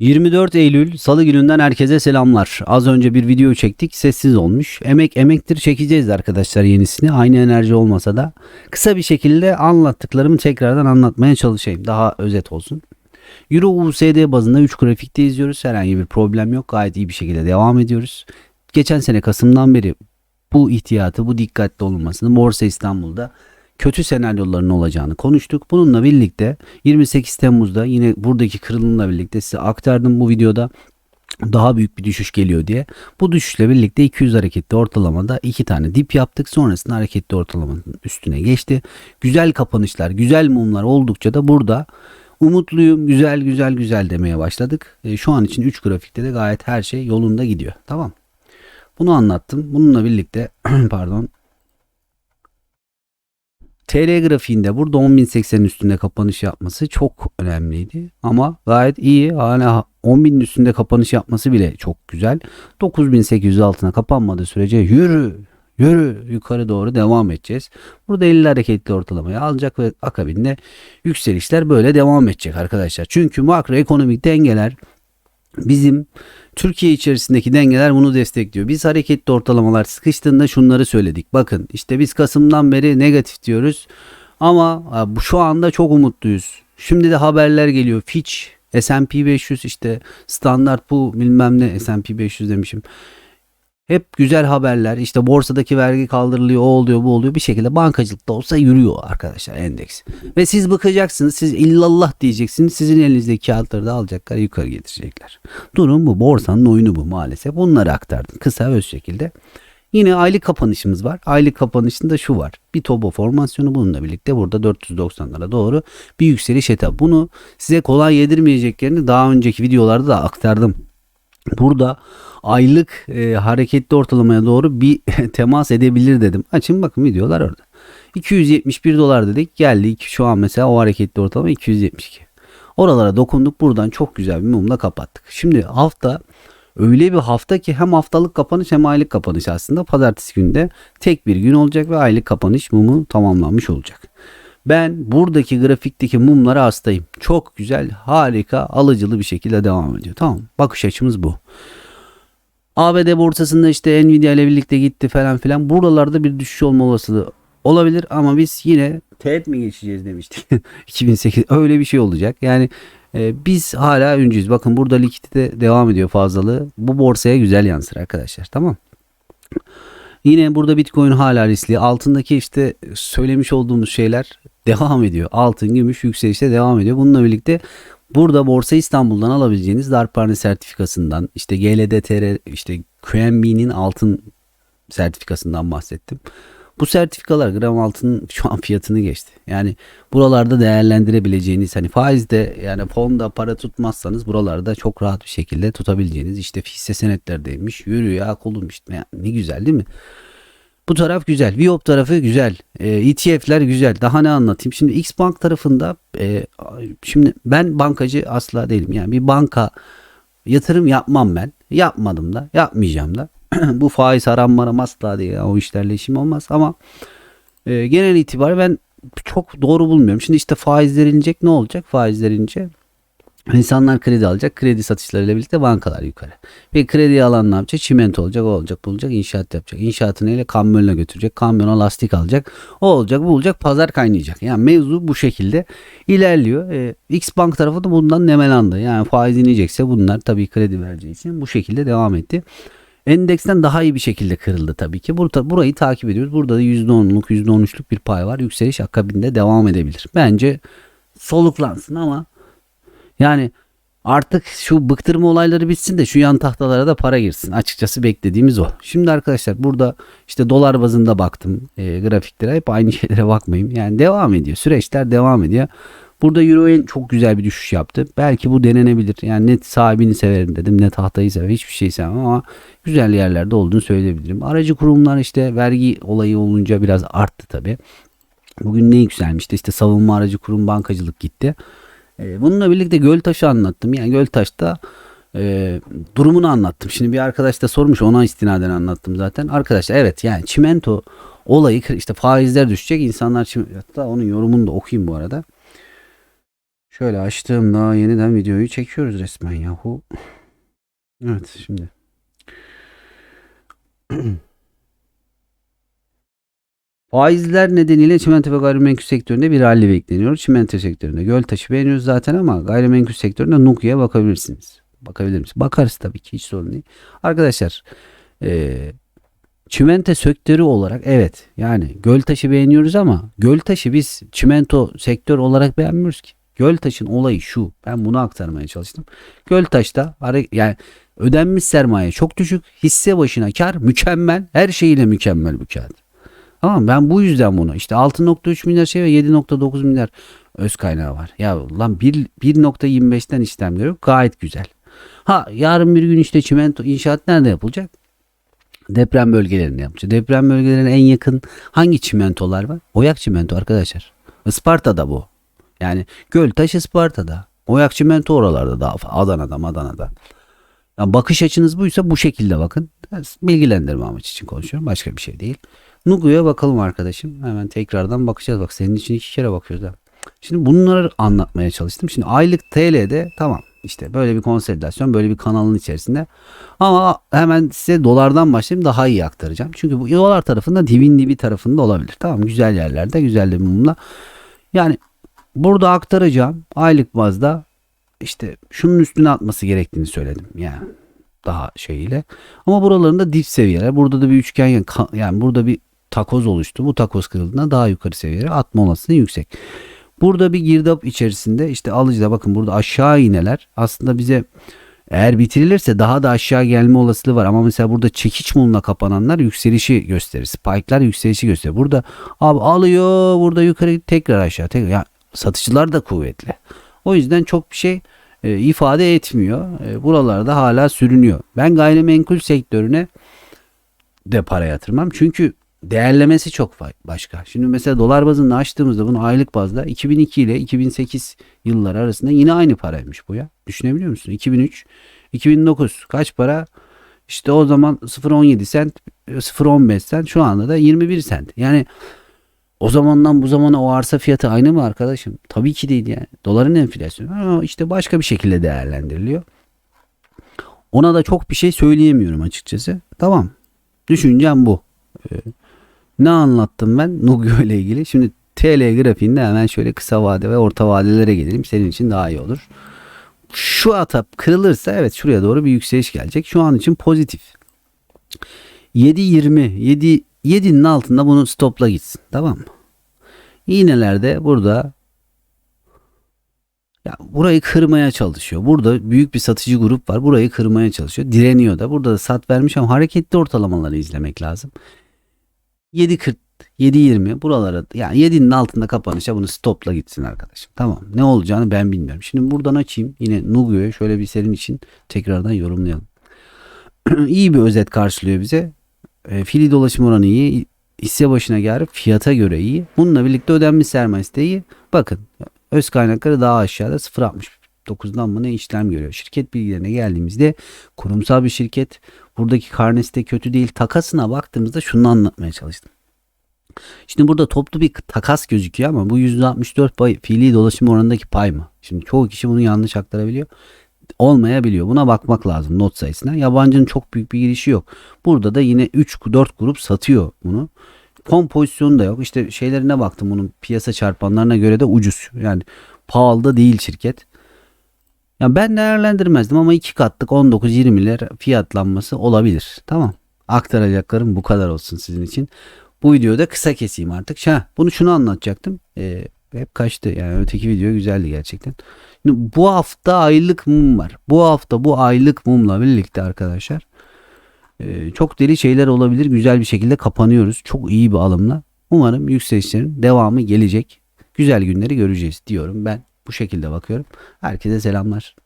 24 Eylül Salı gününden herkese selamlar. Az önce bir video çektik sessiz olmuş. Emek emektir çekeceğiz arkadaşlar yenisini. Aynı enerji olmasa da kısa bir şekilde anlattıklarımı tekrardan anlatmaya çalışayım. Daha özet olsun. Euro USD bazında 3 grafikte izliyoruz. Herhangi bir problem yok. Gayet iyi bir şekilde devam ediyoruz. Geçen sene Kasım'dan beri bu ihtiyatı, bu dikkatli olunmasını Borsa İstanbul'da kötü senaryoların olacağını konuştuk. Bununla birlikte 28 Temmuz'da yine buradaki kırılımla birlikte size aktardım bu videoda daha büyük bir düşüş geliyor diye. Bu düşüşle birlikte 200 hareketli ortalamada iki tane dip yaptık. Sonrasında hareketli ortalamanın üstüne geçti. Güzel kapanışlar, güzel mumlar oldukça da burada umutluyum, güzel güzel güzel demeye başladık. E, şu an için 3 grafikte de gayet her şey yolunda gidiyor. Tamam. Bunu anlattım. Bununla birlikte pardon TL grafiğinde burada 10.080'in üstünde kapanış yapması çok önemliydi. Ama gayet iyi. Hala 10.000'in üstünde kapanış yapması bile çok güzel. 9.800 altına kapanmadığı sürece yürü yürü yukarı doğru devam edeceğiz. Burada 50 hareketli ortalamayı alacak ve akabinde yükselişler böyle devam edecek arkadaşlar. Çünkü makroekonomik dengeler bizim Türkiye içerisindeki dengeler bunu destekliyor. Biz hareketli ortalamalar sıkıştığında şunları söyledik. Bakın işte biz Kasım'dan beri negatif diyoruz. Ama şu anda çok umutluyuz. Şimdi de haberler geliyor. Fitch, S&P 500 işte standart bu bilmem ne S&P 500 demişim. Hep güzel haberler işte borsadaki vergi kaldırılıyor o oluyor bu oluyor bir şekilde bankacılıkta olsa yürüyor arkadaşlar endeks. Ve siz bakacaksınız siz illallah diyeceksiniz sizin elinizdeki kağıtları da alacaklar yukarı getirecekler. Durum bu borsanın oyunu bu maalesef bunları aktardım kısa öz şekilde. Yine aylık kapanışımız var. Aylık kapanışında şu var. Bir tobo formasyonu bununla birlikte burada 490'lara doğru bir yükseliş etap. Bunu size kolay yedirmeyeceklerini daha önceki videolarda da aktardım. Burada aylık e, hareketli ortalamaya doğru bir temas edebilir dedim. Açın bakın videolar orada. 271 dolar dedik geldi. Şu an mesela o hareketli ortalama 272. Oralara dokunduk buradan çok güzel bir mumla kapattık. Şimdi hafta öyle bir hafta ki hem haftalık kapanış hem aylık kapanış aslında pazartesi günde tek bir gün olacak ve aylık kapanış mumu tamamlanmış olacak. Ben buradaki grafikteki mumlara hastayım. Çok güzel, harika, alıcılı bir şekilde devam ediyor. Tamam. Bakış açımız bu. ABD borsasında işte Nvidia ile birlikte gitti falan filan. Buralarda bir düşüş olma olasılığı olabilir ama biz yine teğet mi geçeceğiz demiştik. 2008 öyle bir şey olacak. Yani e, biz hala öncüyüz. Bakın burada likidite devam ediyor fazlalığı. Bu borsaya güzel yansır arkadaşlar. Tamam. Yine burada Bitcoin hala riskli. Altındaki işte söylemiş olduğumuz şeyler devam ediyor. Altın, gümüş yükselişte devam ediyor. Bununla birlikte burada Borsa İstanbul'dan alabileceğiniz darphane sertifikasından işte GLDTR işte QNB'nin altın sertifikasından bahsettim. Bu sertifikalar gram altının şu an fiyatını geçti. Yani buralarda değerlendirebileceğiniz hani faizde yani fonda para tutmazsanız buralarda çok rahat bir şekilde tutabileceğiniz işte hisse senetlerdeymiş. Yürü ya kolum işte yani ne güzel değil mi? Bu taraf güzel. Viop tarafı güzel. E, ETF'ler güzel. Daha ne anlatayım? Şimdi X Bank tarafında e, şimdi ben bankacı asla değilim. Yani bir banka yatırım yapmam ben. Yapmadım da yapmayacağım da. Bu faiz haram maram asla değil. O işlerle işim olmaz ama e, genel itibariyle ben çok doğru bulmuyorum. Şimdi işte faizler inecek ne olacak? Faizler ince İnsanlar kredi alacak. Kredi satışlarıyla birlikte bankalar yukarı. Ve kredi alan ne yapacak? Çimento olacak, o olacak, bu olacak, inşaat yapacak. İnşaatını ile kamyonla götürecek. Kamyona lastik alacak. O olacak, bu olacak, pazar kaynayacak. Yani mevzu bu şekilde ilerliyor. Ee, X Bank tarafı da bundan nemelandı. Yani faiz inecekse bunlar tabii kredi vereceği için bu şekilde devam etti. Endeksten daha iyi bir şekilde kırıldı tabii ki. Burada, burayı takip ediyoruz. Burada da %10'luk, %13'lük bir pay var. Yükseliş akabinde devam edebilir. Bence soluklansın ama yani artık şu bıktırma olayları bitsin de şu yan tahtalara da para girsin. Açıkçası beklediğimiz o. Şimdi arkadaşlar burada işte dolar bazında baktım e, grafiklere. Hep aynı şeylere bakmayayım. Yani devam ediyor. Süreçler devam ediyor. Burada Euro'in çok güzel bir düşüş yaptı. Belki bu denenebilir. Yani net sahibini severim dedim. Ne tahtayı severim. Hiçbir şey sevmem ama güzel yerlerde olduğunu söyleyebilirim. Aracı kurumlar işte vergi olayı olunca biraz arttı tabi. Bugün ne yükselmişti? İşte savunma aracı kurum bankacılık gitti. E, bununla birlikte Göltaş'ı anlattım. Yani Göltaş'ta e, durumunu anlattım. Şimdi bir arkadaş da sormuş ona istinaden anlattım zaten. Arkadaşlar evet yani çimento olayı işte faizler düşecek insanlar çimento, hatta onun yorumunu da okuyayım bu arada. Şöyle açtığımda yeniden videoyu çekiyoruz resmen yahu. Evet şimdi. Faizler nedeniyle çimento ve gayrimenkul sektöründe bir rally bekleniyor. Çimento sektöründe Göltaş'ı beğeniyoruz zaten ama gayrimenkul sektöründe Nuku'ya bakabilirsiniz. Bakabilir misiniz? Bakarız tabii ki hiç sorun değil. Arkadaşlar eee çimento sektörü olarak evet yani Göltaş'ı beğeniyoruz ama Göltaş'ı biz çimento sektör olarak beğenmiyoruz ki. Göltaş'ın olayı şu. Ben bunu aktarmaya çalıştım. Göltaş'ta yani ödenmiş sermaye çok düşük. Hisse başına kar mükemmel. Her şeyiyle mükemmel bir kar. Tamam ben bu yüzden bunu işte 6.3 milyar şey ve 7.9 milyar öz kaynağı var. Ya lan 1, 1.25'ten işlemleri yok. Gayet güzel. Ha yarın bir gün işte çimento inşaat nerede yapılacak? Deprem bölgelerinde yapılacak. Deprem bölgelerine en yakın hangi çimentolar var? Oyak çimento arkadaşlar. Isparta'da bu. Yani Göltaş Isparta'da. Oyak çimento oralarda daha fa- Adana'da Madana'da. Ya bakış açınız buysa bu şekilde bakın. Bilgilendirme amaç için konuşuyorum. Başka bir şey değil. Nugu'ya bakalım arkadaşım. Hemen tekrardan bakacağız. Bak senin için iki kere bakıyoruz. Ha. Şimdi bunları anlatmaya çalıştım. Şimdi aylık TL'de tamam. işte böyle bir konsolidasyon böyle bir kanalın içerisinde. Ama hemen size dolardan başlayayım daha iyi aktaracağım. Çünkü bu dolar tarafında dibin dibi tarafında olabilir. Tamam güzel yerlerde güzel bir mumla. Yani burada aktaracağım aylık bazda işte şunun üstüne atması gerektiğini söyledim. Yani daha şeyiyle. Ama buralarında dip seviyeler. Burada da bir üçgen yani yani burada bir takoz oluştu. Bu takoz kırıldığında daha yukarı seviyelere atma olasılığı yüksek. Burada bir girdap içerisinde işte alıcıda bakın burada aşağı ineler aslında bize eğer bitirilirse daha da aşağı gelme olasılığı var. Ama mesela burada çekiç mumla kapananlar yükselişi gösterir. Spike'lar yükselişi gösterir. Burada abi alıyor burada yukarı tekrar aşağı. Tekrar. Ya, satıcılar da kuvvetli. O yüzden çok bir şey e, ifade etmiyor. E, buralarda hala sürünüyor. Ben gayrimenkul sektörüne de para yatırmam. Çünkü değerlemesi çok başka. Şimdi mesela dolar bazında açtığımızda bunu aylık bazda 2002 ile 2008 yıllar arasında yine aynı paraymış bu ya. Düşünebiliyor musun? 2003, 2009 kaç para? İşte o zaman 0.17 sent, 0.15 sent şu anda da 21 sent. Yani o zamandan bu zamana o arsa fiyatı aynı mı arkadaşım? Tabii ki değil yani. Doların enflasyonu ama işte başka bir şekilde değerlendiriliyor. Ona da çok bir şey söyleyemiyorum açıkçası. Tamam. Düşüncem bu. Ee, ne anlattım ben Nugio ile ilgili? Şimdi TL grafiğinde hemen şöyle kısa vade ve orta vadelere gelelim. Senin için daha iyi olur. Şu atap kırılırsa evet şuraya doğru bir yükseliş gelecek. Şu an için pozitif. 7.20 7 7'nin altında bunu stopla gitsin. Tamam mı? İğnelerde burada ya burayı kırmaya çalışıyor. Burada büyük bir satıcı grup var. Burayı kırmaya çalışıyor. Direniyor da. Burada da sat vermiş ama hareketli ortalamaları izlemek lazım. 7.40 7.20 buralara yani 7'nin altında kapanışa bunu stopla gitsin arkadaşım. Tamam. Ne olacağını ben bilmiyorum. Şimdi buradan açayım. Yine Nugio'yu şöyle bir senin için tekrardan yorumlayalım. iyi bir özet karşılıyor bize. E, fili dolaşım oranı iyi. Hisse başına gelip fiyata göre iyi. Bununla birlikte ödenmiş sermayesi de iyi. Bakın öz kaynakları daha aşağıda 0.69'dan mı ne işlem görüyor. Şirket bilgilerine geldiğimizde kurumsal bir şirket. Buradaki karnesi de kötü değil. Takasına baktığımızda şunu anlatmaya çalıştım. Şimdi burada toplu bir takas gözüküyor ama bu %64 pay, fiili dolaşım oranındaki pay mı? Şimdi çoğu kişi bunu yanlış aktarabiliyor. Olmayabiliyor. Buna bakmak lazım not sayısına. Yabancının çok büyük bir girişi yok. Burada da yine 3-4 grup satıyor bunu. Kompozisyonu da yok. İşte şeylerine baktım bunun piyasa çarpanlarına göre de ucuz. Yani pahalı da değil şirket. Ya ben değerlendirmezdim ama iki katlık 19-20 lira fiyatlanması olabilir. Tamam. Aktaracaklarım bu kadar olsun sizin için. Bu videoyu da kısa keseyim artık. Ha, bunu şunu anlatacaktım. Ee, hep kaçtı. Yani öteki video güzeldi gerçekten. Bu hafta aylık mum var. Bu hafta bu aylık mumla birlikte arkadaşlar e, çok deli şeyler olabilir. Güzel bir şekilde kapanıyoruz. Çok iyi bir alımla. Umarım yükselişlerin devamı gelecek. Güzel günleri göreceğiz diyorum ben. Bu şekilde bakıyorum. Herkese selamlar.